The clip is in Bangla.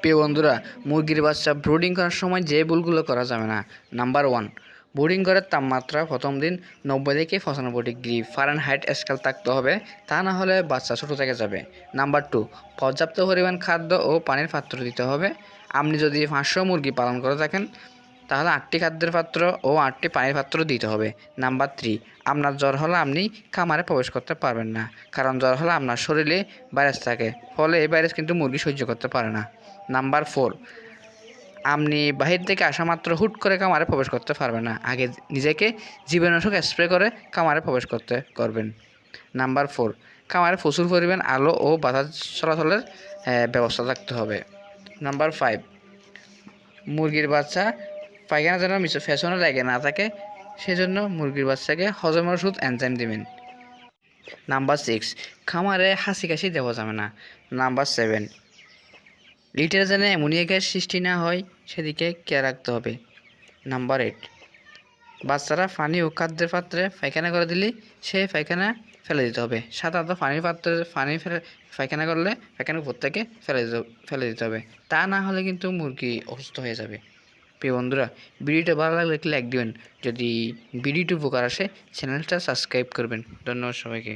প্রিয় বন্ধুরা, মুরগির বাচ্চা ব্রুডিং করার সময় যে ভুলগুলো করা যাবে না। নাম্বার ওয়ান ব্রুডিং করার তাপমাত্রা প্রথম দিন নব্বই থেকে পঁচানব্বই ডিগ্রি ফারেন হাইট স্কেল থাকতে হবে, তা না হলে বাচ্চা ছোটো থেকে যাবে। নাম্বার টু পর্যাপ্ত পরিমাণ খাদ্য ও পানির পাত্র দিতে হবে। আপনি যদি পাঁচশো মুরগি পালন করে থাকেন তাহলে আটটি খাদ্যের পাত্র ও আটটি পানির পাত্র দিতে হবে। নাম্বার থ্রি, আপনার জ্বর হলে আপনি খামারে প্রবেশ করতে পারবেন না, কারণ জ্বর হলে আপনার শরীরে ভাইরাস থাকে, ফলে এই ভাইরাস কিন্তু মুরগি সহ্য করতে পারে না। নাম্বার ফোর, আপনি বাহির থেকে আসা মাত্র হুট করে কামারে প্রবেশ করতে পারবেন না, আগে নিজেকে জীবাণুনাশক স্প্রে করে কামারে প্রবেশ করতে করবেন। নাম্বার ফোর কামারে প্রচুর পরিমাণ আলো ও বাতাস চলাচলের ব্যবস্থা থাকতে হবে। নাম্বার ফাইভ, মুরগির বাচ্চা পায়খানা যেন মিশ্র ফ্যাশনে লাগে, না থাকে, সেজন্য মুরগির বাচ্চাকে হজমের ওষুধ এনজাইম দেবেন। নাম্বার সিক্স খামারে হাসি কাশি দেওয়া যাবে না। নাম্বার সেভেন লিটার যেন অ্যামোনিয়া গ্যাস সৃষ্টি না হয়, সেদিকে কেয়ার রাখতে হবে। নাম্বার এইট বাচ্চারা পানি ও খাদ্যের পাত্রে পায়খানা করে দিলে সেই পায়খানা ফেলে দিতে হবে। সাধারণত পানির পাত্রে পানি ফেলে, পায়খানা করলে পায়খানা উপর থেকে ফেলে দিতে ফেলে দিতে হবে। তা না হলে কিন্তু মুরগি অসুস্থ হয়ে যাবে। প্রিয় বন্ধুরা, ভিডিওটা ভালো লাগলে একটি লাইক দিবেন। যদি ভিডিওটি উপকার আসে চ্যানেলটা সাবস্ক্রাইব করবেন। ধন্যবাদ সবাইকে।